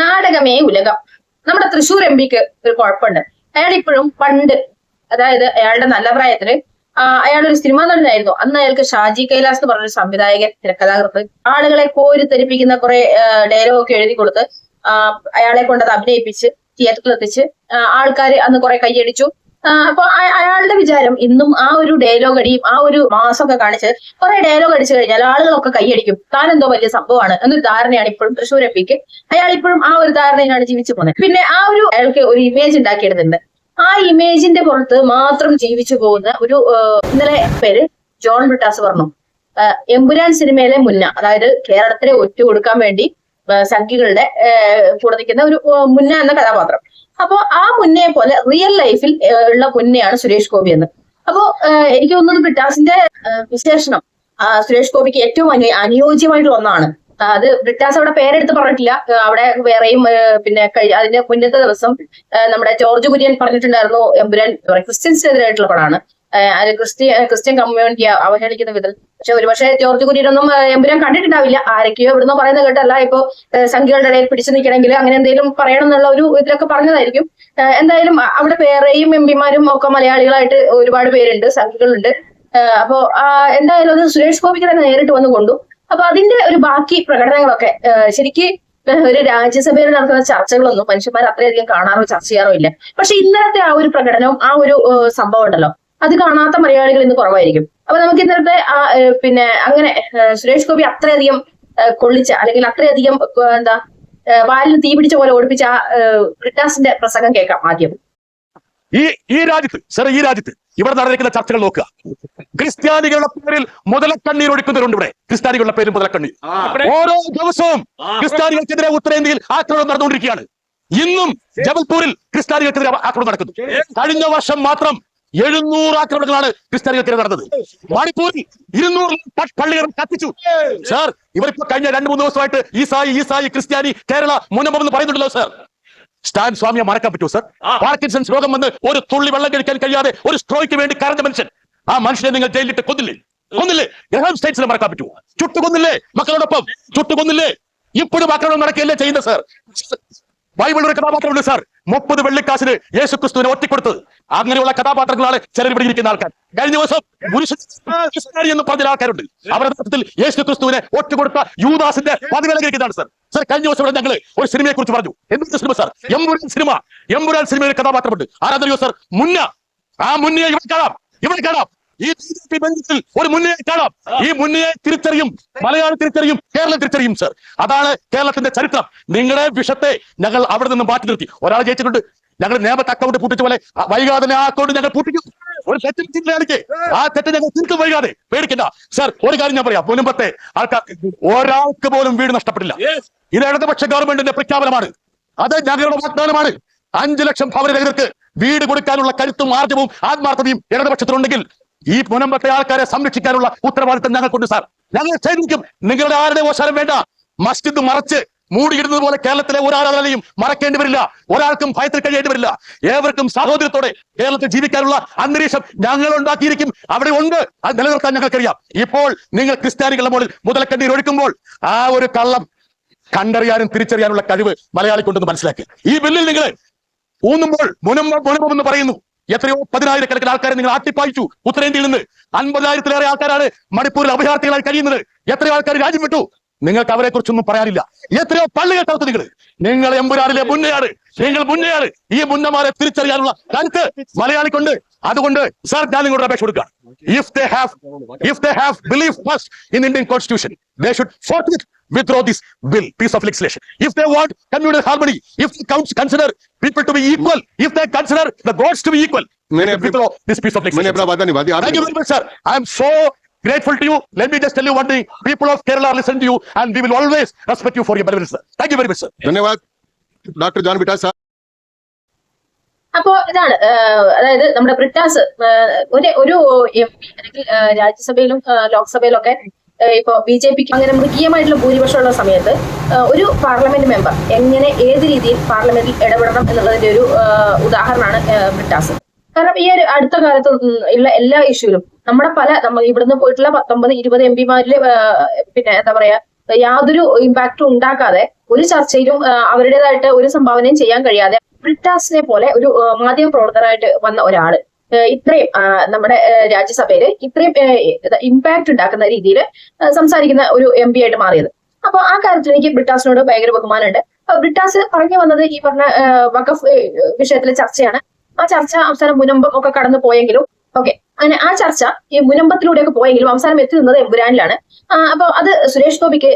നാടകമേ ഉലകം. നമ്മുടെ തൃശൂർ എം പിക്ക് ഒരു കുഴപ്പമുണ്ട്. അയാൾ ഇപ്പോഴും പണ്ട് അതായത് അയാളുടെ നല്ല പ്രായത്തിൽ അയാൾ ഒരു സിനിമ നടനായിരുന്നു. അന്ന് അയാൾക്ക് ഷാജി കൈലാസ് എന്ന് പറഞ്ഞൊരു സംവിധായകൻ തിരക്കഥാകൃത്ത് ആളുകളെ കോരി കോരിത്തെരിപ്പിക്കുന്ന കുറെ ഡയലോഗ് ഒക്കെ എഴുതി കൊടുത്ത് അയാളെ കൊണ്ടത് അഭിനയിപ്പിച്ച് തിയേറ്ററിൽ എത്തിച്ച് ആൾക്കാർ അന്ന് കുറെ കൈയടിച്ചു. അപ്പൊ അയാളുടെ വിചാരം ഇന്നും ആ ഒരു ഡയലോഗ് അടിയും ആ ഒരു മാസമൊക്കെ കാണിച്ച് കുറെ ഡയലോഗ് അടിച്ചു കഴിഞ്ഞാൽ ആളുകളൊക്കെ കൈയടിക്കും. താൻ എന്തോ വലിയ സംഭവമാണ് എന്നൊരു ധാരണയാണ് ഇപ്പോഴും തൃശ്ശൂർ എപ്പിക്ക് അയാൾ ഇപ്പോഴും ആ ഒരു ധാരണയിലാണ് ജീവിച്ചു പോകുന്നത്. പിന്നെ ആ ഒരു അയാൾക്ക് ഒരു ഇമേജ് ഉണ്ടാക്കിയെടുത്തിട്ടുണ്ട് ആ ഇമേജിന്റെ പുറത്ത് മാത്രം ജീവിച്ചു പോകുന്ന ഒരു ഇന്നലെ പേര് ജോൺ ബ്രിട്ടാസ് പറഞ്ഞു. എമ്പുരാൻ സിനിമയിലെ മുന്ന അതായത് കേരളത്തിലെ ഒറ്റ കൊടുക്കാൻ വേണ്ടി സംഘികളുടെ കൂടെ നിൽക്കുന്ന ഒരു മുന്ന എന്ന കഥാപാത്രം. അപ്പോ ആ മുന്നേ പോലെ റിയൽ ലൈഫിൽ ഉള്ള മുന്നയാണ് സുരേഷ് ഗോപി എന്ന്. അപ്പോ എനിക്ക് തോന്നുന്നു ബ്രിട്ടാസിന്റെ വിശേഷണം സുരേഷ് ഗോപിക്ക് ഏറ്റവും അനു- അനുയോജ്യമായിട്ടുള്ള ഒന്നാണ്. അത് ബ്രിട്ടാസ് അവിടെ പേരെടുത്ത് പറഞ്ഞിട്ടില്ല. അവിടെ വേറെയും പിന്നെ അതിന്റെ മുന്നത്തെ ദിവസം നമ്മുടെ ജോർജ് കുര്യൻ പറഞ്ഞിട്ടുണ്ടായിരുന്നു എമ്പുരാൻ ക്രിസ്ത്യൻസിനെതിരായിട്ടുള്ള പടമാണ്. ക്രിസ്ത്യൻ ക്രിസ്ത്യൻ കമ്മ്യൂണിറ്റി അവഹേളിക്കുന്ന വിധം പക്ഷെ ഒരുപക്ഷെ ജോർജ് കുര്യനൊന്നും എമ്പുരാൻ കണ്ടിട്ടുണ്ടാവില്ല. ആരൊക്കെയോ ഇവിടുന്ന് പറയുന്ന കേട്ടല്ല. ഇപ്പൊ സംഖ്യകളുടെ ഇടയിൽ പിടിച്ചു നിൽക്കണമെങ്കിൽ അങ്ങനെ എന്തെങ്കിലും പറയണം എന്നുള്ള ഒരു ഇതിലൊക്കെ പറഞ്ഞതായിരിക്കും. എന്തായാലും അവിടെ വേറെയും എം പിമാരും ഒക്കെ മലയാളികളായിട്ട് ഒരുപാട് പേരുണ്ട് സംഘികളുണ്ട് ആ, അപ്പോ എന്തായാലും അത് സുരേഷ് ഗോപിക്ക് തന്നെ നേരിട്ട് വന്ന് കൊണ്ടു. അപ്പൊ അതിന്റെ ഒരു ബാക്കി പ്രകടനങ്ങളൊക്കെ ശരിക്ക് ഒരു രാജ്യസഭയിൽ നടക്കുന്ന ചർച്ചകളൊന്നും മനുഷ്യന്മാർ അത്രയധികം കാണാറോ ചർച്ച ചെയ്യാറോ ഇല്ല. പക്ഷെ ഇന്നലത്തെ ആ ഒരു പ്രകടനവും ആ ഒരു സംഭവം ഉണ്ടല്ലോ. അത് കാണാത്ത മലയാളികൾ ഇന്ന് കുറവായിരിക്കും. അപ്പൊ നമുക്ക് ഇന്നത്തെ പിന്നെ അങ്ങനെ സുരേഷ് ഗോപി അത്രയധികം കൊള്ളിച്ച അല്ലെങ്കിൽ അത്രയധികം എന്താ വാലിന് തീ പിടിച്ച പോലെ ഓടിപ്പിച്ച ആ ആ, ബ്രിട്ടാസിന്റെ പ്രസംഗം കേൾക്കാം ആദ്യം. ഈ ഈ രാജ്യത്ത് സാർ ഈ രാജ്യത്ത് ഇവിടെ നടന്നിരിക്കുന്ന ചർച്ചകൾ നോക്കുക. ക്രിസ്ത്യാനികളുടെ പേരിൽ മുതലക്കണ്ണീർ ഒഴിക്കുന്നവരുണ്ട് ഇവിടെ. ക്രിസ്ത്യാനികളുടെ പേരിൽ മുതലക്കണ്ണീർ. ഓരോ ദിവസവും ക്രിസ്ത്യാനികൾക്കെതിരെ ഉത്തരേന്ത്യയിൽ ആക്രമണം നടന്നുകൊണ്ടിരിക്കുകയാണ്. ഇന്നും ജബൽപൂരിൽ ക്രിസ്ത്യാനികൾക്കെതിരെ ആക്രമണം നടക്കുന്നു. കഴിഞ്ഞ വർഷം മാത്രം എഴുന്നൂറ് ആക്രമണങ്ങളാണ് ക്രിസ്ത്യാനികൾക്കെതിരെ നടന്നത്. മണിപ്പൂരിൽ ഇരുന്നൂറ് പള്ളികളും പള്ളികൾ കത്തിച്ചു. സാർ ഇവരിപ്പോ കഴിഞ്ഞ രണ്ട് മൂന്ന് ദിവസമായിട്ട് ഈസായി ഈസായി ക്രിസ്ത്യാനി കേരള മുനമ്പം എന്ന് പറയുന്നുണ്ടല്ലോ സാർ. സ്റ്റാൻ സ്വാമിയെ മറക്കാൻ പറ്റുമോ സാർ. പാർക്കിൻസൺസ് രോഗം വന്ന് ഒരു തുള്ളി വെള്ളം കഴിക്കാൻ കഴിയാതെ ഒരു സ്ട്രോയ്ക്ക് വേണ്ടി കരഞ്ഞ മനുഷ്യൻ. ആ മനുഷ്യനെ നിങ്ങൾ ജയിലിട്ട് കൊന്നില്ലേ? കൊന്നില്ലേ? ഗ്രഹാം സ്റ്റേറ്റ്സിനെ മറക്കാൻ പറ്റുമോ ചുട്ടു കൊന്നില്ലേ മക്കളോടൊപ്പം? ചുട്ടു കൊന്നില്ലേ ഇപ്പോഴും ആക്രമണം നടക്കുകയല്ലേ ചെയ്യുന്നത് സർ? ബൈബിൾ ഒരു കഥാപാത്രമുണ്ട് സാർ. മുപ്പത് വെള്ളിക്കാശിന് യേശു ക്രിസ്തുവിനെ ഒറ്റിക്കൊടുത്തത് അങ്ങനെയുള്ള കഥാപാത്രങ്ങളാണ് ചിലർ ഇവിടെ ഇരിക്കുന്ന ആൾക്കാർ. കഴിഞ്ഞ ദിവസം എന്ന് പറഞ്ഞ ആൾക്കാരുണ്ട്. അവരുടെ തത്വത്തിൽ യേശു ക്രിസ്തുവിനെ ഒറ്റുകൊടുത്ത യൂദാസിന്റെ പതിവിലകരിക്കുന്നതാണ് സാർ. സാർ കഴിഞ്ഞ ദിവസം ഇവിടെ ഞങ്ങൾ ഒരു സിനിമയെ കുറിച്ച് പറഞ്ഞു. എന്തൊരു സിനിമ സാർ? എമ്പുരാൻ സിനിമ. എമ്പുരാൻ സിനിമയിൽ കഥാപാത്രമുണ്ട്. ആരാധനയോ സാർ? മുന്ന. ആ മുന്നയെ ഇവിടെ കാണാം. ഇവിടെ കാണാം. ഈ BJP ബന്ധത്തിൽ ഒരു മുന്നയെ കാണാം ഈ മുന്നേ തിരിച്ചറിയും മലയാളം തിരിച്ചറിയും കേരളം തിരിച്ചറിയും സർ അതാണ് കേരളത്തിന്റെ ചരിത്രം. നിങ്ങളുടെ വിഷത്തെ ഞങ്ങൾ അവിടെ നിന്ന് മാറ്റി നിർത്തി. ഒരാൾ ജയിച്ചിട്ടുണ്ട്. ഞങ്ങൾ നേമത്തെ അക്കൗണ്ട് പൂട്ടിച്ച പോലെ വൈകാതെ ആ അക്കൗണ്ട് ഞങ്ങൾ പൂട്ടിക്കും. ഒരു തെറ്റ് ചിന്തയാണെങ്കിൽ ആ തെറ്റ് ഞങ്ങൾ തിരിച്ചു വൈകാതെ. പേടിക്കണ്ട. സർ ഒരു കാര്യം ഞാൻ പറയാം. മുൻപത്തെ ആൾക്കാർ ഒരാൾക്ക് പോലും വീട് നഷ്ടപ്പെട്ടില്ല. ഇത് ഇടതുപക്ഷ ഗവൺമെന്റിന്റെ പ്രഖ്യാപനമാണ്. അത് ഞങ്ങളുടെ വാഗ്ദാനമാണ്. അഞ്ചു ലക്ഷം ഭവനരഹിതർക്ക് വീട് കൊടുക്കാനുള്ള കരുത്തും ആർജവും ആത്മാർത്ഥതയും ഇടതുപക്ഷത്തിനുണ്ടെങ്കിൽ ഈ മുനമ്പത്തെ ആൾക്കാരെ സംരക്ഷിക്കാനുള്ള ഉത്തരവാദിത്തം ഞങ്ങൾക്കുണ്ട് സാർ. ഞങ്ങൾ ചെയ്തിരിക്കും. നിങ്ങളുടെ ആരുടെ ഓശാരം വേണ്ട. മസ്ജിദ് മറച്ച് മൂടിയിടുന്നത് പോലെ കേരളത്തിലെ ഒരാളെയും മറക്കേണ്ടി വരില്ല. ഒരാൾക്കും ഭയത്തിൽ കഴിയേണ്ടി വരില്ല. ഏവർക്കും സഹോദരത്തോടെ കേരളത്തിൽ ജീവിക്കാനുള്ള അന്തരീക്ഷം ഞങ്ങൾ ഉണ്ടാക്കിയിരിക്കും. അവിടെ ഉണ്ട്. അത് നിലനിർത്താൻ ഞങ്ങൾക്കറിയാം. ഇപ്പോൾ നിങ്ങൾ ക്രിസ്ത്യാനികളുടെ മുകളിൽ മുതലക്കണ്ണീർ ഒഴുക്കുമ്പോൾ ആ ഒരു കള്ളം കണ്ടറിയാനും തിരിച്ചറിയാനുള്ള കഴിവ് മലയാളിക്കുണ്ടെന്ന് മനസ്സിലാക്കി. ഈ ബില്ലിൽ നിങ്ങൾ ഊന്നുമ്പോൾ മുനമ്പ മുനമ്പം എന്ന് പറയുന്നു. എത്രയോ പതിനായിരക്കണക്കിന് ആൾക്കാരെ നിങ്ങൾ ആട്ടിപ്പായിച്ചു ഉത്തരേന്ത്യയിൽ നിന്ന്. അൻപതിനായിരത്തിലേറെ ആൾക്കാരാണ് മണിപ്പൂരിൽ അഭയാർത്ഥികളായി കഴിയുന്നത്. എത്രയോ ആൾക്കാർ രാജ്യം വിട്ടു നിങ്ങൾക്ക് അവരെ കുറിച്ചൊന്നും പറയാനില്ല. എത്രയോ പള്ളികൾ തകർത്ത് നിങ്ങൾ. നിങ്ങൾ എമ്പുരാറിലെ മുന്നയാണ്. നിങ്ങൾ മുന്നയാണ്. ഈ മുന്നമാരെ തിരിച്ചറിയാനുള്ള കരുത്ത് മലയാളിക്കുണ്ട്. അതുകൊണ്ട് സാർ ഞാൻ നിങ്ങളുടെ അപേക്ഷ കൊടുക്കുക if they have if they have belief first in Indian constitution, they should forthwith withdraw this bill, piece of legislation. If they want communal harmony, if they consider people to be equal, if they consider the gods to be equal, withdraw this piece of legislation. Thank you very much, sir. I am so grateful to you. Let me just tell you one thing. People of Kerala listen to you and we will always respect you for your bravery, sir. Thank you very much, sir. Dr. John Vitas, sir. അപ്പോ ഇതാണ് അതായത് നമ്മുടെ ബ്രിട്ടാസ് ഒരു ഒരു M P അല്ലെങ്കിൽ രാജ്യസഭയിലും ലോക്സഭയിലും ഒക്കെ ഇപ്പോ ബി ജെ പിക്ക് അങ്ങനെ മൃഗീയമായിട്ടുള്ള ഭൂരിപക്ഷമുള്ള സമയത്ത് ഒരു പാർലമെന്റ് മെമ്പർ എങ്ങനെ ഏത് രീതിയിൽ പാർലമെന്റിൽ ഇടപെടണം എന്നുള്ളതിന്റെ ഒരു ഉദാഹരണമാണ് ബ്രിട്ടാസ്. കാരണം ഈ ഒരു അടുത്ത കാലത്ത് ഉള്ള എല്ലാ ഇഷ്യൂലും നമ്മുടെ പല നമ്മൾ ഇവിടുന്ന് പോയിട്ടുള്ള പത്തൊമ്പത് ഇരുപത് എം പിമാരിൽ പിന്നെ എന്താ പറയാ യാതൊരു ഇമ്പാക്റ്റും ഉണ്ടാക്കാതെ ഒരു ചർച്ചയിലും അവരുടേതായിട്ട് ഒരു സംഭാവനയും ചെയ്യാൻ കഴിയാതെ ബ്രിട്ടാസിനെ പോലെ ഒരു മാധ്യമ പ്രവർത്തകരായിട്ട് വന്ന ഒരാൾ. ഇത്രയും നമ്മുടെ രാജ്യസഭയിൽ ഇത്രയും ഇമ്പാക്ട് ഉണ്ടാക്കുന്ന രീതിയിൽ സംസാരിക്കുന്ന ഒരു എം പി ആയിട്ട് മാറിയത്. അപ്പൊ ആ കാര്യത്തിൽ എനിക്ക് ബ്രിട്ടാസിനോട് ഭയങ്കര ബഹുമാനമുണ്ട്. ബ്രിട്ടാസ് പറഞ്ഞു വന്നത് ഈ പറഞ്ഞ വഖഫ് വിഷയത്തിലെ ചർച്ചയാണ്. ആ ചർച്ച അവസാനം മുനമ്പം ഒക്കെ കടന്നു പോയെങ്കിലും ഓക്കെ അങ്ങനെ ആ ചർച്ച ഈ മുനമ്പത്തിലൂടെയൊക്കെ പോയെങ്കിലും അവസാനം എത്തി നിന്നത് എമ്പുരാനിലാണ്. ആ, അപ്പൊ അത് സുരേഷ് ഗോപിക്ക്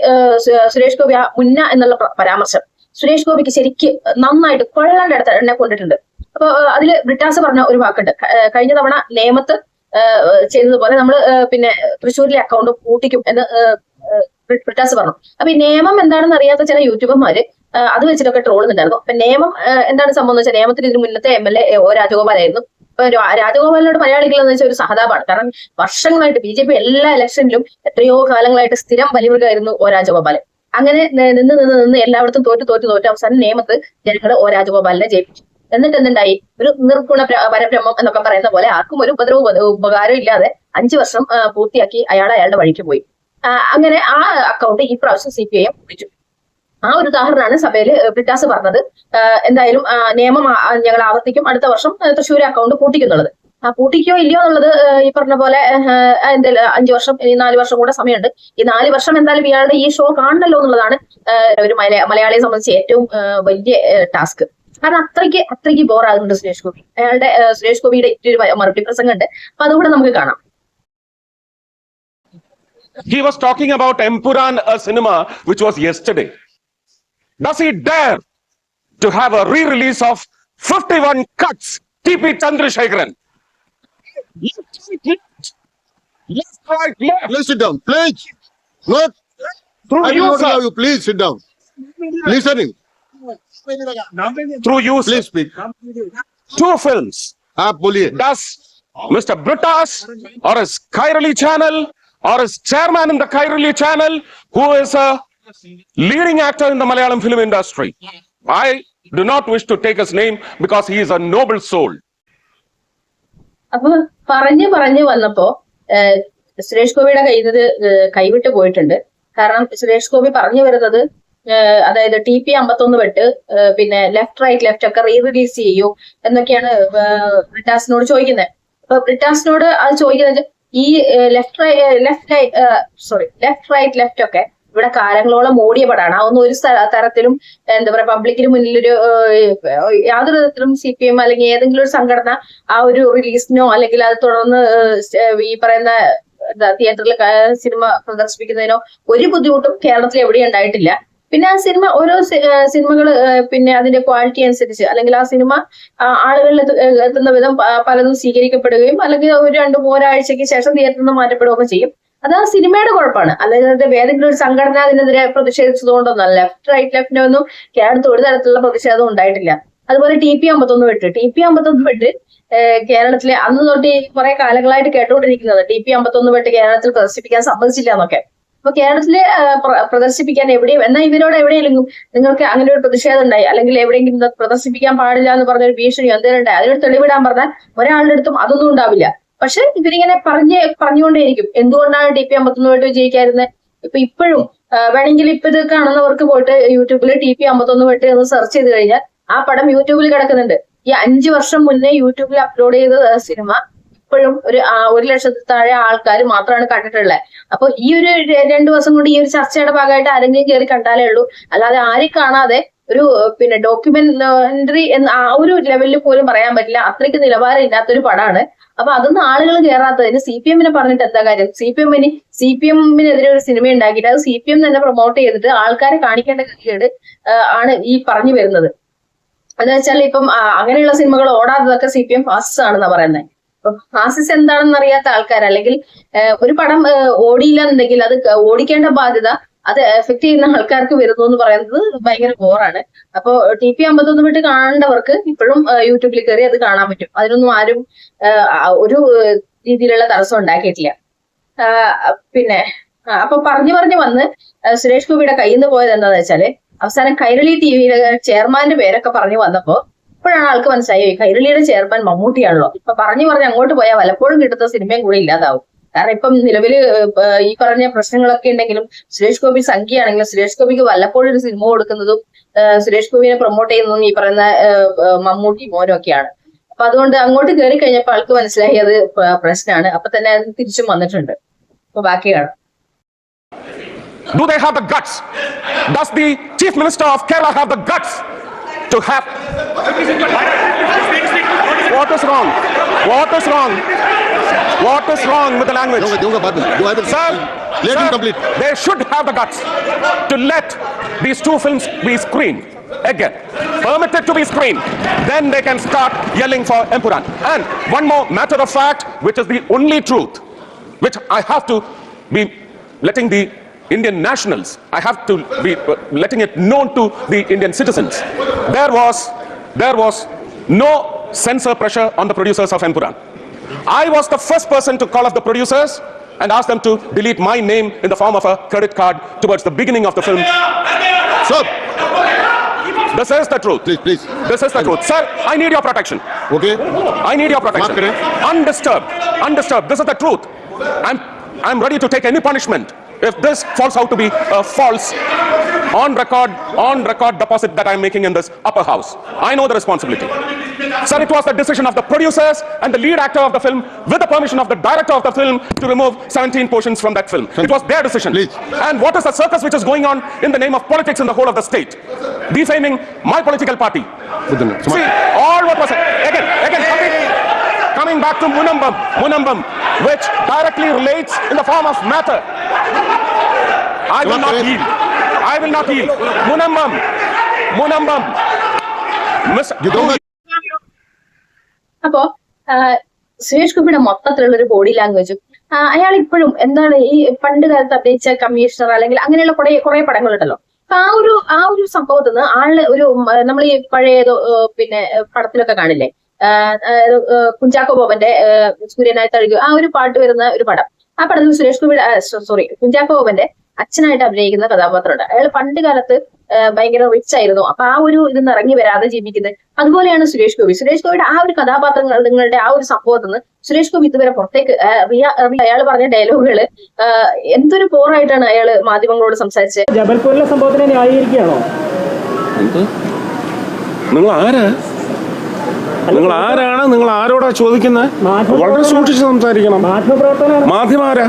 സുരേഷ് ഗോപി ആ മുന്ന എന്നുള്ള പരാമർശം. സുരേഷ് ഗോപിക്ക് ശരിക്ക് നന്നായിട്ട് കൊള്ളാണ്ട് അടുത്ത് എന്നെ കൊണ്ടിട്ടുണ്ട്. അപ്പൊ അതിൽ ബ്രിട്ടാസ് പറഞ്ഞ ഒരു വാക്കുണ്ട്. കഴിഞ്ഞ തവണ നേമത്ത് ചെയ്തതുപോലെ നമ്മൾ പിന്നെ തൃശ്ശൂരിലെ അക്കൗണ്ട് പൂട്ടിക്കും എന്ന് ബ്രിട്ടാസ് പറഞ്ഞു. അപ്പൊ ഈ നിയമം എന്താണെന്ന് അറിയാത്ത ചില യൂട്യൂബർമാര് അത് വെച്ചിട്ടൊക്കെ ട്രോളുന്നുണ്ടായിരുന്നു. അപ്പൊ നിയമം എന്താണ് സംഭവം എന്ന് വെച്ചാൽ നിയമത്തിന് ഇതിന് മുന്നത്തെ എം എൽ എ ഒ രാജഗോപാലായിരുന്നു. രാജഗോപാലിനോട് മലയാളികൾ എന്ന് വെച്ചാൽ ഒരു സഹതാപാണ്. കാരണം വർഷങ്ങളായിട്ട് ബി ജെ പി എല്ലാ ഇലക്ഷനിലും എത്രയോ കാലങ്ങളായിട്ട് സ്ഥിരം വലിമൃഗമായിരുന്നു ഒ രാജഗോപാലൻ അങ്ങനെ നിന്ന് നിന്ന് നിന്ന് എല്ലായിടത്തും തോറ്റു തോറ്റു തോറ്റ് അവസാനം നിയമത്ത് ജനങ്ങൾ ഒ രാജഗോപാലിനെ ജയിപ്പിച്ചു. എന്നിട്ട് എന്തുണ്ടായി? ഒരു നിർഗുണ പരബ്രഹ്മം എന്നൊക്കെ പറയുന്ന പോലെ ആർക്കും ഒരു ഉപദ്രവ ഉപകാരം ഇല്ലാതെ അഞ്ചു വർഷം പൂർത്തിയാക്കി അയാൾ അയാളുടെ വഴിക്ക് പോയി. അങ്ങനെ ആ അക്കൗണ്ട് ഈ പ്രാവശ്യം സി പി ഐ എം പിടിച്ചു. ആ ഒരു ഉദാഹരണമാണ് സഭയിൽ ബ്രിട്ടാസ് പറഞ്ഞത്. എന്തായാലും നിയമം ഞങ്ങൾ ആവർത്തിക്കും അടുത്ത വർഷം തൃശ്ശൂർ അക്കൗണ്ട് പൂട്ടിക്കുന്നുള്ളത്. ആ പൂട്ടിക്കോ ഇല്ലയോ എന്നുള്ളത് ഈ പറഞ്ഞ പോലെ എന്തായാലും അഞ്ചു വർഷം ഇനി നാല് വർഷം കൂടെ സമയമുണ്ട്. ഈ നാല് വർഷം എന്തായാലും ഇയാളുടെ ഈ ഷോ കാണണല്ലോ എന്നുള്ളതാണ് ഒരു മലയ- മലയാളിയെ സംബന്ധിച്ച് ഏറ്റവും വലിയ ടാസ്ക്. കാരണം അത്രയ്ക്ക് അത്രയ്ക്ക് ബോറാകുന്നുണ്ട് സുരേഷ് ഗോപി. അയാളുടെ സുരേഷ് ഗോപിയുടെ ഒരു മറുപടി പ്രസംഗം ഉണ്ട് അപ്പൊ അതുകൂടെ നമുക്ക് കാണാം. He was talking about Empuran, a cinema which was yesterday. Does he dare to have a re-release of 51 cuts? TP Chandrasekharan. Left, right, left. Left, right, left. Please sit down. Please. Not. Through I will you, not allow sir. you. Please sit down. Listening. Through you, sir. Please speak. Two films. आप बोलिए Does Mr. Britas or his Kairali channel or his chairman in the Kairali channel, who is a leading actor in the Malayalam film industry I do not wish to take his name because he is a noble soul. അപ്പൊ പറഞ്ഞു പറഞ്ഞു വന്നപ്പോ സുരേഷ് ഗോപിയുടെ കയ്യിൽ കൈവിട്ട് പോയിട്ടുണ്ട്. കാരണം സുരേഷ് ഗോപി പറഞ്ഞു വരുന്നത് അതായത് ടി പി അമ്പത്തൊന്ന് വെട്ട് പിന്നെ ലെഫ്റ്റ് റൈറ്റ് ലെഫ്റ്റ് ഒക്കെ റീ റിലീസ് ചെയ്യൂ എന്നൊക്കെയാണ് ബ്രിട്ടാസിനോട് ചോദിക്കുന്നത്. അപ്പൊ ബ്രിട്ടാസിനോട് അത് ചോദിക്കുന്നത് ഈ left right left sorry left right left ഒക്കെ ഇവിടെ കാലങ്ങളോളം ഓടിയ പടാണ് അതൊന്നും ഒരു തരത്തിലും എന്താ പറയാ പബ്ലിക്കിന് ഏഹ്, യാതൊരു തരത്തിലും സി പി എം അല്ലെങ്കിൽ ഏതെങ്കിലും ഒരു സംഘടന ആ ഒരു റിലീസിനോ അല്ലെങ്കിൽ അത് തുടർന്ന് ഈ പറയുന്ന തിയേറ്ററിൽ സിനിമ പ്രദർശിപ്പിക്കുന്നതിനോ ഒരു ബുദ്ധിമുട്ടും കേരളത്തിൽ എവിടെയും ഉണ്ടായിട്ടില്ല. പിന്നെ ആ സിനിമ ഓരോ സിനിമകൾ പിന്നെ അതിന്റെ ക്വാളിറ്റി അനുസരിച്ച് അല്ലെങ്കിൽ ആ സിനിമ ആളുകളിൽ എത്തു- എത്തുന്ന വിധം പലതും സ്വീകരിക്കപ്പെടുകയും അല്ലെങ്കിൽ ഒരു രണ്ടു മൂന്നാഴ്ചയ്ക്ക് ശേഷം തിയേറ്ററിൽ നിന്ന് മാറ്റപ്പെടുകയൊക്കെ ചെയ്യും. അത് ആ സിനിമയുടെ കുഴപ്പമാണ്. അതായത് ഏതെങ്കിലും ഒരു സംഘടന അതിനെതിരെ പ്രതിഷേധിച്ചതുകൊണ്ടൊന്നല്ല ലെഫ്റ്റ് റൈറ്റ് ലെഫ്റ്റിനൊന്നും കേരളത്തിൽ ഒരു തരത്തിലുള്ള പ്രതിഷേധം ഉണ്ടായിട്ടില്ല. അതുപോലെ ടി പി അമ്പത്തൊന്ന് വിട്ട്. ടി പി അമ്പത്തൊന്ന് വിട്ട് കേരളത്തിലെ അന്ന് തൊട്ട് കുറെ കാലങ്ങളായിട്ട് കേട്ടുകൊണ്ടിരിക്കുന്നത് ടി പി അമ്പത്തൊന്ന് വിട്ട് കേരളത്തിൽ പ്രദർശിപ്പിക്കാൻ സമ്മതിച്ചില്ല എന്നൊക്കെ. അപ്പൊ കേരളത്തിലെ പ്രദർശിപ്പിക്കാൻ എവിടെയും എന്നാൽ ഇവരോട് എവിടെയെങ്കിലും നിങ്ങൾക്ക് അങ്ങനെ ഒരു പ്രതിഷേധം ഉണ്ടായി? അല്ലെങ്കിൽ എവിടെയെങ്കിലും പ്രദർശിപ്പിക്കാൻ പാടില്ല എന്ന് പറഞ്ഞ ഒരു ഭീഷണി എന്തെങ്കിലും ഉണ്ടായി? അതിനൊരു തെളിവിടാൻ പറഞ്ഞാൽ ഒരാളുടെ അടുത്തും അതൊന്നും ഉണ്ടാവില്ല. പക്ഷെ ഇവരിങ്ങനെ പറഞ്ഞ് പറഞ്ഞുകൊണ്ടേയിരിക്കും. എന്തുകൊണ്ടാണ് ടി പി അമ്പത്തൊന്ന് വിട്ട് വിജയിക്കാതിരുന്നത് ഇപ്പൊ ഇപ്പോഴും വേണമെങ്കിൽ ഇപ്പൊ ഇത് കാണുന്നവർക്ക് പോയിട്ട് യൂട്യൂബിൽ ടി പി അമ്പത്തൊന്ന് വെട്ട് എന്ന് സെർച്ച് ചെയ്ത് കഴിഞ്ഞാൽ ആ പടം യൂട്യൂബിൽ കിടക്കുന്നുണ്ട്. ഈ അഞ്ചു വർഷം മുന്നേ യൂട്യൂബിൽ അപ്ലോഡ് ചെയ്ത സിനിമ ഇപ്പോഴും ഒരു ഒരു ലക്ഷത്തിൽ താഴെ ആൾക്കാർ മാത്രമാണ് കണ്ടിട്ടുള്ളത് അപ്പൊ ഈ ഒരു രണ്ടു ദിവസം കൊണ്ട് ഈ ഒരു ചർച്ചയുടെ ഭാഗമായിട്ട് ആരെങ്കിലും കയറി കണ്ടാലേ ഉള്ളൂ. അല്ലാതെ ആരും കാണാതെ ഒരു പിന്നെ ഡോക്യുമെന്ററി എന്ന ആ ഒരു ലെവലിൽ പോലും പറയാൻ പറ്റില്ല. അത്രയ്ക്ക് നിലവാരം ഇല്ലാത്തൊരു പടമാണ് അപ്പൊ അതൊന്നും ആളുകൾ കയറാത്തതിന് സി പി എമ്മിനെ പറഞ്ഞിട്ട് എന്താ കാര്യം? സി പി എമ്മിന് സി പി എമ്മിനെതിരെ ഒരു സിനിമ ഉണ്ടാക്കിയിട്ട് അത് സി പി എം തന്നെ പ്രൊമോട്ട് ചെയ്തിട്ട് ആൾക്കാരെ കാണിക്കേണ്ട ഗതികേട് ആണ് ഈ പറഞ്ഞു വരുന്നത്. എന്ന് വെച്ചാൽ ഇപ്പം അങ്ങനെയുള്ള സിനിമകൾ ഓടാത്തതൊക്കെ സി പി എം ഫാസിസ് ആണെന്നാ പറയുന്നത് ഫാസിസ് എന്താണെന്ന് അറിയാത്ത ആൾക്കാർ അല്ലെങ്കിൽ ഒരു പടം ഓടിയില്ല എന്നുണ്ടെങ്കിൽ അത് ഓടിക്കേണ്ട ബാധ്യത അത് എഫക്ട് ചെയ്യുന്ന ആൾക്കാർക്ക് വരുന്നു എന്ന് പറയുന്നത് ഭയങ്കര ബോറാണ് അപ്പോ ടി പി അമ്പത്തൊന്ന് വിട്ട് കാണേണ്ടവർക്ക് ഇപ്പോഴും യൂട്യൂബിൽ കയറി അത് കാണാൻ പറ്റും. അതിനൊന്നും ആരും ഒരു രീതിയിലുള്ള തടസ്സം ഉണ്ടാക്കിയിട്ടില്ല. പിന്നെ അപ്പൊ പറഞ്ഞു പറഞ്ഞു വന്ന് സുരേഷ് ഗോപിയുടെ കയ്യിൽ നിന്ന് പോയത് എന്താന്ന് വെച്ചാൽ അവസാനം കൈരളി ടി വിയിലെ ചെയർമാന്റെ പേരൊക്കെ പറഞ്ഞു വന്നപ്പോ ഇപ്പോഴാണ് ആൾക്ക് മനസ്സിലായി കൈരളിയുടെ ചെയർമാൻ മമ്മൂട്ടിയാണല്ലോ. ഇപ്പൊ പറഞ്ഞു പറഞ്ഞ് അങ്ങോട്ട് പോയാൽ വല്ലപ്പോഴും കിട്ടുന്ന സിനിമയും കൂടെ ഇല്ലാതാവും. കാരണം ഇപ്പം നിലവിൽ ഈ പറഞ്ഞ പ്രശ്നങ്ങളൊക്കെ ഉണ്ടെങ്കിലും സുരേഷ് ഗോപി സംഖ്യയാണെങ്കിലും സുരേഷ് ഗോപിക്ക് വല്ലപ്പോഴും ഒരു സിനിമ കൊടുക്കുന്നതും സുരേഷ് ഗോപിനെ പ്രൊമോട്ട് ചെയ്യുന്നതും ഈ പറയുന്ന മമ്മൂട്ടി മോനും ഒക്കെയാണ് അപ്പൊ അതുകൊണ്ട് അങ്ങോട്ട് കയറി കഴിഞ്ഞപ്പോൾ ആൾക്ക് മനസ്സിലായി അത് പ്രശ്നമാണ് അപ്പൊ തന്നെ അത് തിരിച്ചും വന്നിട്ടുണ്ട് അപ്പൊ ബാക്കിയാണ് Do they have the guts? Does the Chief Minister of Kerala have the guts to have. What is wrong? What is wrong? What is wrong with the language? Sir, let him complete. They should have the guts to let these two films be screened again permitted to be screened then they can start yelling for Empuran and one more matter of fact which is the only truth which I have to be letting the Indian nationals I have to be uh, letting it known to the Indian citizens there was there was no censor pressure on the producers of Enpuran. I was the first person to call up the producers and ask them to delete my name in the form of a credit card towards the beginning of the film. Sir, this is the truth. Please, please. This is the truth. Sir, I need your protection. Okay. I need your protection. Undisturbed. Undisturbed. This is the truth. I'm, I'm ready to take any punishment if this falls out to be a false on record on record deposit that i'm making in this upper house i know the responsibility Sir, it was the decision of the producers and the lead actor of the film with the permission of the director of the film to remove 17 portions from that film. It was their decision. Please. And what is the circus which is going on in the name of politics in the whole of the state? Defaming my political party. See, all what was... Again, again, coming, coming back to Munambam, Munambam, which directly relates in the form of matter. I will not yield. I will not yield. Munambam, Munambam. Mr. അപ്പോ സുരേഷ് ഗോപിയുടെ മൊത്തത്തിലുള്ള ഒരു body ലാംഗ്വേജും അയാൾ ഇപ്പോഴും എന്താണ് ഈ പണ്ട് കാലത്ത് അഭിനയിച്ച കമ്മീഷണർ അല്ലെങ്കിൽ അങ്ങനെയുള്ള കുറെ കുറെ പടങ്ങളുണ്ടല്ലോ. അപ്പൊ ആ ഒരു ആ ഒരു സംഭവത്തിൽ നിന്ന് ആൾ ഒരു നമ്മൾ ഈ പഴയ പിന്നെ പടത്തിലൊക്കെ കാണില്ലേ? കുഞ്ചാക്കോ ബോബന്റെ സൂര്യനായി തഴുകി ആ ഒരു പാട്ട് വരുന്ന ഒരു പടം. ആ പടത്തിൽ സുരേഷ് ഗോപിയുടെ സോറി കുഞ്ചാക്കോ ബോബന്റെ അച്ഛനായിട്ട് അഭിനയിക്കുന്ന കഥാപാത്രമുണ്ട്. അയാൾ പണ്ട് കാലത്ത് ഭയങ്കര റിച്ച് ആയിരുന്നു. അപ്പൊ ആ ഒരു ഇതിന്ന് ഇറങ്ങി വരാതെ ജീവിക്കുന്നത് അതുപോലെയാണ് സുരേഷ് ഗോപി. സുരേഷ് ഗോപിയുടെ ആ ഒരു കഥാപാത്രങ്ങളുടെ നിങ്ങളുടെ ആ ഒരു സംഭവത്തിൽ നിന്ന് സുരേഷ് ഗോപി ഇതുവരെ പുറത്തേക്ക് അയാൾ പറഞ്ഞ ഡയലോഗുകൾ എന്തൊരു പോറായിട്ടാണ് അയാൾ മാധ്യമങ്ങളോട് സംസാരിച്ചത് ജബൽപൂരിലെ സംഭവത്തിനെ ന്യായീകരിക്കുകയാണോ? നിങ്ങൾ ആരാ? നിങ്ങൾ ആരാണ്? നിങ്ങൾ ആരോടാ ചോദിക്കുന്നത് വളരെ സൂക്ഷിച്ച് സംസാരിക്കണം. മാധ്യമാരാ?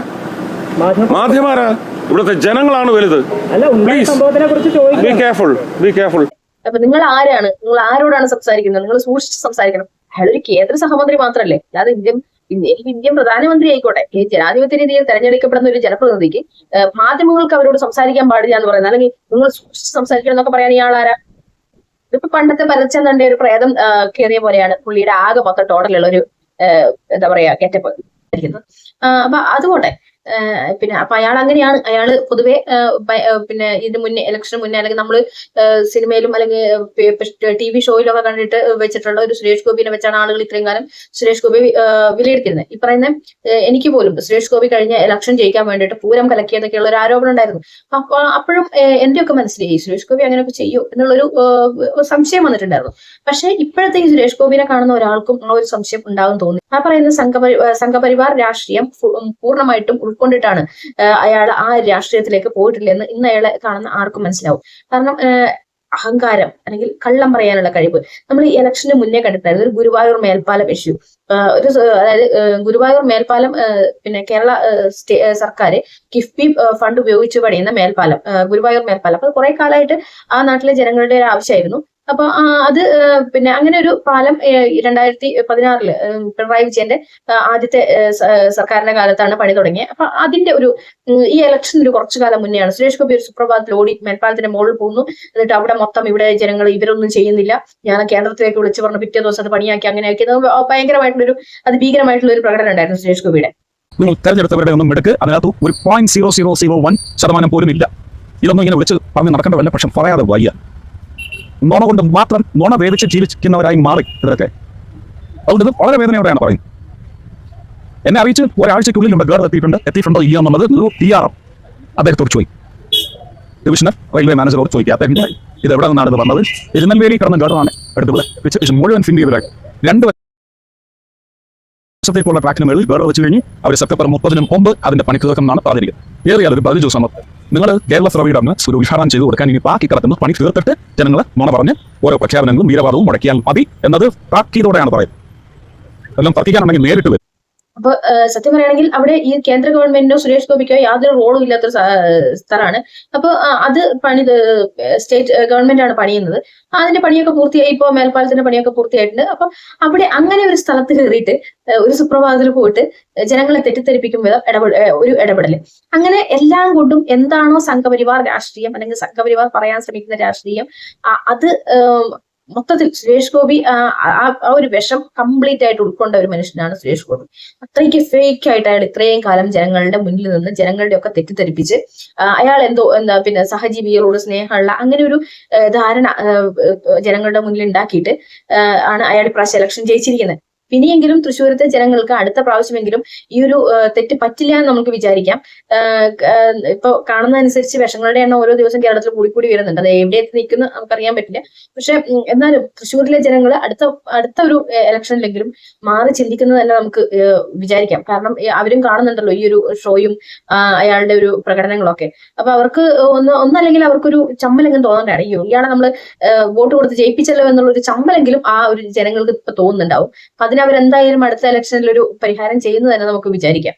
മാധ്യമ മാധ്യമാരാ? ഇവിടുത്തെ ജനങ്ങളാണ് വലുത്. കുറിച്ച് ബി കെയർഫുൾ ബി കെയർഫുൾ അപ്പൊ നിങ്ങൾ ആരാണ്? നിങ്ങൾ ആരോടാണ് സംസാരിക്കുന്നത്? നിങ്ങൾ സൂക്ഷിച്ച് സംസാരിക്കണം. അയാൾ ഒരു കേന്ദ്ര സഹമന്ത്രി മാത്രമല്ലേ? അല്ലാതെ ഇന്ത്യൻ ഇന്ത്യൻ പ്രധാനമന്ത്രി ആയിക്കോട്ടെ. ജനാധിപത്യ രീതിയിൽ തെരഞ്ഞെടുക്കപ്പെടുന്ന ഒരു ജനപ്രതിനിധിക്ക് മാധ്യമങ്ങൾക്ക് അവരോട് സംസാരിക്കാൻ പാടില്ല എന്ന് പറയുന്നത് അല്ലെങ്കിൽ നിങ്ങൾ സൂക്ഷിച്ച് സംസാരിക്കണം എന്നൊക്കെ പറയാൻ ഇയാൾ ആരാ? ഇതിപ്പോ പണ്ടത്തെ പരച്ചന്തന്റെ ഒരു പ്രേതം കയറിയ പോലെയാണ്. പുള്ളിയുടെ ആകെ മൊത്തം ടോട്ടലുള്ള ഒരു എന്താ പറയാ ഗെറ്റപ്പ് അപ്പൊ അതുകൊണ്ടേ പിന്നെ അപ്പൊ അയാൾ അങ്ങനെയാണ്. അയാൾ പൊതുവെ പിന്നെ ഇതിന് മുന്നേ ഇലക്ഷന് മുന്നേ അല്ലെങ്കിൽ നമ്മൾ സിനിമയിലും അല്ലെങ്കിൽ ടി വി ഷോയിലൊക്കെ കണ്ടിട്ട് വെച്ചിട്ടുള്ള ഒരു സുരേഷ് ഗോപിനെ വെച്ചാണ് ആളുകൾ ഇത്രയും കാലം സുരേഷ് ഗോപി വിലയിരുത്തിയിരുന്നത് ഈ പറയുന്ന എനിക്ക് പോലും സുരേഷ് ഗോപി കഴിഞ്ഞ ഇലക്ഷൻ ജയിക്കാൻ വേണ്ടിയിട്ട് പൂരം കലക്കിയതൊക്കെയുള്ള ഒരു ആരോപണം ഉണ്ടായിരുന്നു. അപ്പൊ അപ്പോഴും എന്റെയൊക്കെ മനസ്സിലായി സുരേഷ് ഗോപി അങ്ങനെയൊക്കെ ചെയ്യൂ എന്നുള്ളൊരു സംശയം വന്നിട്ടുണ്ടായിരുന്നു. പക്ഷെ ഇപ്പോഴത്തെ ഈ സുരേഷ് ഗോപിനെ കാണുന്ന ഒരാൾക്കും ആ ഒരു സംശയം ഉണ്ടാകും തോന്നി. ആ പറയുന്ന സംഘപരി സംഘപരിവാർ രാഷ്ട്രീയം പൂർണമായിട്ടും ഉൾക്കൊണ്ടിട്ടാണ് അയാൾ ആ രാഷ്ട്രീയത്തിലേക്ക് പോയിട്ടില്ലെന്ന് ഇന്ന് അയാളെ കാണുന്ന ആർക്കും മനസ്സിലാവും. കാരണം അഹങ്കാരം അല്ലെങ്കിൽ കള്ളം പറയാനുള്ള കഴിവ് നമ്മൾ ഈ ഇലക്ഷന് മുന്നേ കണ്ടിട്ടുണ്ടായിരുന്നു. ഒരു ഗുരുവായൂർ മേൽപ്പാലം ഇഷ്യൂ ഒരു അതായത് ഗുരുവായൂർ മേൽപ്പാലം പിന്നെ കേരള സർക്കാർ കിഫ്ബി ഫണ്ട് ഉപയോഗിച്ച് പണിയുന്ന മേൽപ്പാലം ഗുരുവായൂർ മേൽപ്പാലം. അപ്പൊ കുറെ കാലമായിട്ട് ആ നാട്ടിലെ ജനങ്ങളുടെ ഒരു ആവശ്യമായിരുന്നു. അപ്പൊ അത് പിന്നെ അങ്ങനെ ഒരു പാലം രണ്ടായിരത്തി പതിനാറിൽ പിണറായി വിജയന്റെ ആദ്യത്തെ സർക്കാരിന്റെ കാലത്താണ് പണി തുടങ്ങിയത് അപ്പൊ അതിന്റെ ഒരു ഈ ഇലക്ഷൻ ഒരു കുറച്ചു കാലം മുന്നെയാണ് സുരേഷ് ഗോപി ഒരു സുപ്രഭാതത്തിൽ ഓടി മേൽപ്പാലത്തിന്റെ മുകളിൽ പോകുന്നു. എന്നിട്ട് അവിടെ മൊത്തം ഇവിടെ ജനങ്ങൾ ഇവരൊന്നും ചെയ്യുന്നില്ല. ഞാൻ കേന്ദ്രത്തിലേക്ക് വിളിച്ചു പറഞ്ഞു പിറ്റേ ദിവസം അത് പണിയാക്കി അങ്ങനെ ആക്കി ഭയങ്കരമായിട്ടുള്ള ഭയങ്കരമായിട്ടുള്ളൊരു അത് ഭീകരമായിട്ടുള്ള ഒരു പ്രകടനം ഉണ്ടായിരുന്നു സുരേഷ് ഗോപിയുടെ. നിങ്ങൾ തെരഞ്ഞെടുത്തവരുടെ ഒന്നും എടുക്ക് അതിനകത്ത് ഒരു point zero zero zero one ശതമാനം പോലും ഇല്ല. ഇതൊന്നും ഇങ്ങനെ വിളിച്ച് പറഞ്ഞ് നടക്കേണ്ട വല്ല പക്ഷം പറയാതെ വയ്യ. നുണ കൊണ്ട് മാത്രം നുണ വേദിച്ച് ജീവിക്കുന്നവരായി മാറി ഇതൊക്കെ അതുകൊണ്ട് ഇത് വളരെ വേദനയോടെയാണ് പറയുന്നത്. എന്നെ അറിയിച്ച് ഒരാഴ്ചയ്ക്കുള്ളിൽ നമ്മുടെ ഗേർ എത്തിയിട്ടുണ്ട്. എത്തിയിട്ടുണ്ടോ ഇല്ല എന്നുള്ളത് ഒരു ആർ അദ്ദേഹത്തോട് ചോദിക്കും. ഡിവിഷണർ റെയിൽവേ മാനേജറോട് ചോദിക്കുക അദ്ദേഹം ഇത് എവിടെ നിന്നാണ് ഇത് വന്നത്? തിരുനെൽവേലി കിടന്ന ഗേർഡാണ് എടുത്തത് മുഴുവൻ ഫിൻഡ് ചെയ്തതായി രണ്ട് വർഷത്തേക്കുള്ള ട്രാക്കിന് മേളിൽ വേറെ വെച്ച് കഴിഞ്ഞ് അവർ സെപ്റ്റംബർ മുപ്പതിന് മുമ്പ് അതിന്റെ പണി എന്നാണ് പറഞ്ഞിരിക്കുന്നത്. ഏറിയാൽ ഒരു പതിനഞ്ച് ദിവസം നിങ്ങൾ കേരള അന്ന് ഒരു വിഹാരം ചെയ്ത് കൊടുക്കാൻ ഇനി ബാക്കി കിടക്കുന്ന പണി തീർത്തിട്ട് ജനങ്ങൾ നുണ പറഞ്ഞ് ഓരോ പ്രഖ്യാപനങ്ങളും വീരവാദവും മുടക്കിയാൽ മതി എന്നത് താക്കീതോടെയാണ് പറയുന്നത്. എല്ലാം തർക്കിക്കാനുണ്ടെങ്കിൽ നേരിട്ട് അപ്പൊ സത്യം പറയുകയാണെങ്കിൽ അവിടെ ഈ കേന്ദ്ര ഗവൺമെന്റിനോ സുരേഷ് ഗോപിക്കോ യാതൊരു റോളും ഇല്ലാത്തൊരു സ്ഥലമാണ്. അപ്പൊ അത് പണി സ്റ്റേറ്റ് ഗവൺമെന്റ് ആണ് പണിയുന്നത്. അതിന്റെ പണിയൊക്കെ പൂർത്തിയായി. ഇപ്പോ മേൽപ്പാലത്തിന്റെ പണിയൊക്കെ പൂർത്തിയായിട്ടുണ്ട്. അപ്പൊ അവിടെ അങ്ങനെ ഒരു സ്ഥലത്ത് കയറിയിട്ട് ഒരു സുപ്രഭാതത്തിൽ പോയിട്ട് ജനങ്ങളെ തെറ്റിദ്ധരിപ്പിക്കും വിധം ഇടപെട ഒരു ഇടപെടൽ. അങ്ങനെ എല്ലാം കൊണ്ടും എന്താണോ സംഘപരിവാർ രാഷ്ട്രീയം അല്ലെങ്കിൽ സംഘപരിവാർ പറയാൻ ശ്രമിക്കുന്ന രാഷ്ട്രീയം അത് മൊത്തത്തിൽ സുരേഷ് ഗോപി ആ, ഒരു വിഷം കംപ്ലീറ്റ് ആയിട്ട് ഉൾക്കൊണ്ട ഒരു മനുഷ്യനാണ് സുരേഷ് ഗോപി. അത്രയ്ക്ക് ഫേക്ക് ആയിട്ട് അയാൾ ഇത്രയും കാലം ജനങ്ങളുടെ മുന്നിൽ നിന്ന് ജനങ്ങളുടെ ഒക്കെ തെറ്റിദ്ധരിപ്പിച്ച് അയാൾ എന്തോ എന്താ പിന്നെ സഹജീവികളോട് സ്നേഹമുള്ള അങ്ങനെ ഒരു ധാരണ ജനങ്ങളുടെ മുന്നിൽ ഉണ്ടാക്കിയിട്ട് ആണ് അയാൾ ഇപ്രാവശ്യം ഇലക്ഷൻ ജയിച്ചിരിക്കുന്നത്. ഇനിയെങ്കിലും തൃശ്ശൂരത്തെ ജനങ്ങൾക്ക് അടുത്ത പ്രാവശ്യമെങ്കിലും ഈ ഒരു തെറ്റ് പറ്റില്ല എന്ന് നമുക്ക് വിചാരിക്കാം. ഇപ്പൊ കാണുന്നതനുസരിച്ച് വിഷങ്ങളുടെ എണ്ണം ഓരോ ദിവസം കേരളത്തിൽ കൂടിക്കൂടി വരുന്നുണ്ട്. അത് എവിടെ എത്തി നിൽക്കുന്ന നമുക്കറിയാൻ പറ്റില്ല. പക്ഷെ എന്നാലും തൃശ്ശൂരിലെ ജനങ്ങൾ അടുത്ത അടുത്ത ഒരു ഇലക്ഷനിലെങ്കിലും മാറി ചിന്തിക്കുന്നത് തന്നെ നമുക്ക് വിചാരിക്കാം. കാരണം അവരും കാണുന്നുണ്ടല്ലോ ഈ ഒരു ഷോയും അയാളുടെ ഒരു പ്രകടനങ്ങളൊക്കെ. അപ്പൊ അവർക്ക് ഒന്ന് ഒന്നല്ലെങ്കിൽ അവർക്കൊരു ചമ്മലെങ്കിലും തോന്നണ്ടാണ് അയ്യോ ഇയാളെ നമ്മൾ വോട്ട് കൊടുത്ത് ജയിപ്പിച്ചല്ലോ എന്നുള്ള ഒരു ചമ്മലെങ്കിലും ആ ഒരു ജനങ്ങൾക്ക് ഇപ്പൊ തോന്നുന്നുണ്ടാവും. അതിനവരെന്തായാലും അടുത്ത ഇലക്ഷനിൽ ഒരു പരിഹാരം ചെയ്യുന്നു തന്നെ നമുക്ക് വിചാരിക്കാം.